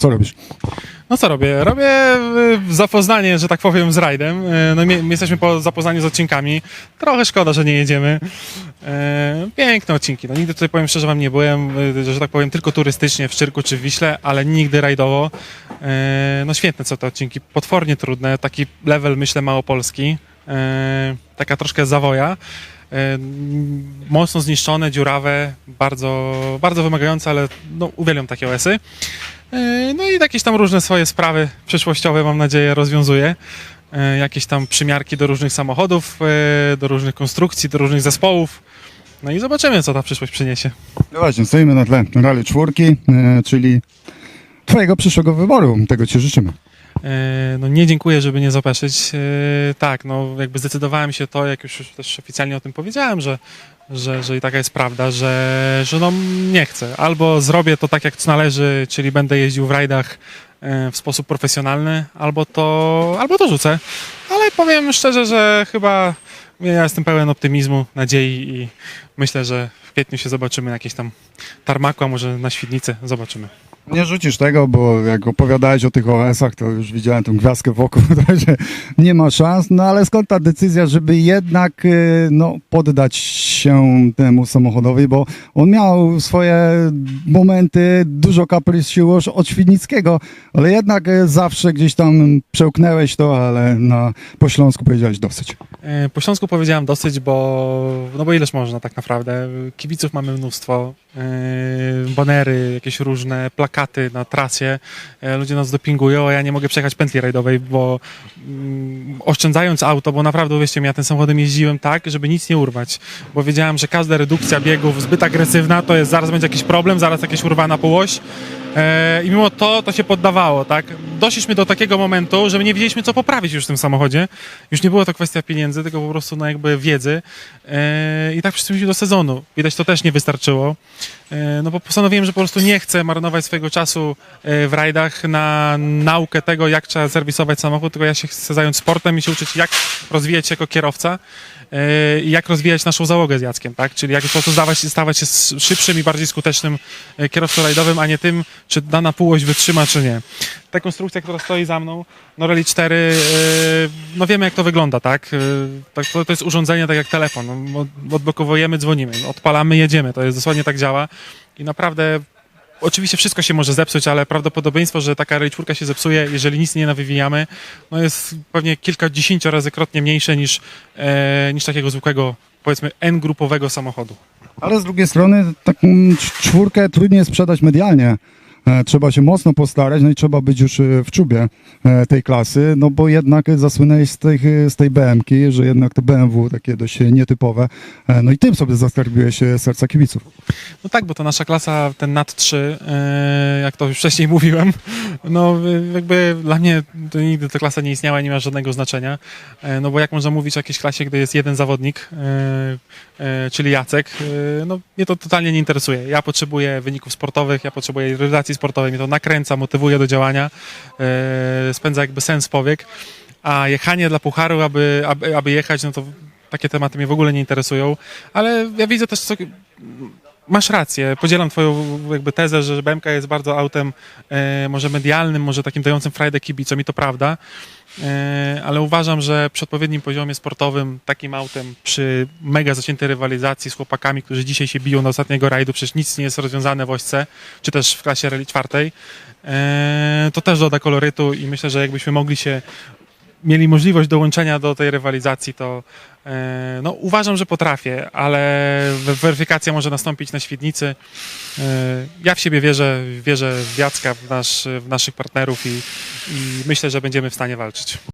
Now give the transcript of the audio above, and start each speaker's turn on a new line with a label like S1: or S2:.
S1: Co robisz?
S2: No co robię? Robię y, zapoznanie, że tak powiem, z rajdem. Y, No, my, my jesteśmy po zapoznaniu z odcinkami. Trochę szkoda, że nie jedziemy. E, Piękne odcinki. No, nigdy tutaj, powiem szczerze, wam nie byłem, y, że tak powiem, tylko turystycznie w Szczyrku czy w Wiśle, ale nigdy rajdowo. No świetne są te odcinki. Potwornie trudne. Taki level, myślę, małopolski. Taka troszkę zawoja. Mocno zniszczone, dziurawe, bardzo, bardzo wymagające, ale no, uwielbiam takie OS-y. E, No i jakieś tam różne swoje sprawy przyszłościowe, mam nadzieję, rozwiązuje. Jakieś tam przymiarki do różnych samochodów, e, do różnych konstrukcji, do różnych zespołów. No i zobaczymy, co ta przyszłość przyniesie.
S1: No właśnie, stoimy na tle rally czwórki, e, czyli twojego przyszłego wyboru. Tego ci życzymy.
S2: No nie dziękuję, żeby nie zapeszyć. Tak, no jakby zdecydowałem się to, jak już też oficjalnie o tym powiedziałem, że, że, że i taka jest prawda, że, że no nie chcę. Albo zrobię to tak, jak należy, czyli będę jeździł w rajdach e, w sposób profesjonalny, albo to, albo to rzucę. Ale powiem szczerze, że chyba ja jestem pełen optymizmu, nadziei i myślę, że w kwietniu się zobaczymy na jakieś tam tarmaku, a może na Świdnicy, zobaczymy.
S1: Nie rzucisz tego, bo jak opowiadałeś o tych OS-ach, to już widziałem tą gwiazdkę wokół, także nie ma szans. No ale skąd ta decyzja, żeby jednak e, no, poddać się temu samochodowi, bo on miał swoje momenty, dużo kaprysów już od Świdnickiego, ale jednak e, zawsze gdzieś tam przełknęłeś to, ale na, po Śląsku powiedziałeś dosyć.
S2: E, Po Śląsku powiedziałem dosyć, bo, no bo ileż można tak naprawdę. Kibiców mamy mnóstwo, e, banery, jakieś różne plakaty na trasie. E, Ludzie nas dopingują, a ja nie mogę przejechać pętli rajdowej, bo mm, oszczędzając auto, bo naprawdę uwierzcie mi, ja tym samochodem jeździłem tak, żeby nic nie urwać, bo wiedziałem, że każda redukcja biegów zbyt agresywna, to jest zaraz będzie jakiś problem, zaraz jakieś urwana półoś. E, I mimo to, to się poddawało, tak? Doszliśmy do takiego momentu, że my nie wiedzieliśmy, co poprawić już w tym samochodzie. Już nie była to kwestia pieniędzy, tylko po prostu no, jakby wiedzy. E, I tak przystąpiliśmy do sezonu. Widać, to też nie wystarczyło. E, No bo postanowiłem, że po prostu nie chcę marnować swojego czasu w rajdach na naukę tego, jak trzeba serwisować samochód, tylko ja się chcę zająć sportem i się uczyć, jak rozwijać się jako kierowca jak rozwijać naszą załogę z Jackiem, tak? Czyli jak po prostu stawać, stawać się szybszym i bardziej skutecznym e, kierowcą rajdowym, a nie tym, czy dana półoś wytrzyma, czy nie. Ta konstrukcja, która stoi za mną, no Rally 4, e, no wiemy jak to wygląda, tak? E, tak to, jest urządzenie tak jak telefon. No, od- odblokowujemy, dzwonimy, odpalamy, jedziemy. To jest dosłownie tak działa i naprawdę Oczywiście wszystko się może zepsuć, ale prawdopodobieństwo, że taka Rally 4 się zepsuje, jeżeli nic nie nawywijamy, no jest pewnie kilkadziesięcio razy krotnie mniejsze niż, e, niż takiego zwykłego, powiedzmy, N-grupowego samochodu.
S1: Ale z drugiej strony taką cz- czwórkę trudniej sprzedać medialnie. E, Trzeba się mocno postarać, no i trzeba być już e, w czubie e, tej klasy, no bo jednak zasłynęłeś z tej, z tej BM-ki, że jednak te BMW takie dość nietypowe, no i tym sobie zaskarbiłeś serca kibiców.
S2: No tak, bo to nasza klasa, ten NAT 3, e, jak to już wcześniej mówiłem, no e, jakby dla mnie to nigdy ta klasa nie istniała, nie ma żadnego znaczenia, e, no bo jak można mówić o jakiejś klasie, gdy jest jeden zawodnik, e, e, czyli Jacek, no mnie to totalnie nie interesuje. Ja potrzebuję wyników sportowych, ja potrzebuję realizacji sportowej, mnie to nakręca, motywuje do działania, spędza jakby sens powiek, a jechanie dla pucharu, aby, aby, aby jechać, no to takie tematy mnie w ogóle nie interesują, ale ja widzę też, co, masz rację, podzielam twoją jakby tezę, że BMK jest bardzo autem e, może medialnym, może takim dającym frajdę kibicom i to prawda, e, ale uważam, że przy odpowiednim poziomie sportowym takim autem przy mega zaciętej rywalizacji z chłopakami, którzy dzisiaj się biją na ostatniego rajdu, przecież nic nie jest rozwiązane w ośce, czy też w klasie rally czwartej, e, to też doda kolorytu i myślę, że jakbyśmy mogli się mieli możliwość dołączenia do tej rywalizacji, to e, no, uważam, że potrafię, ale we- weryfikacja może nastąpić na Świdnicy. E, ja w siebie wierzę, wierzę w Jacka, w, nasz, w naszych partnerów i, i myślę, że będziemy w stanie walczyć.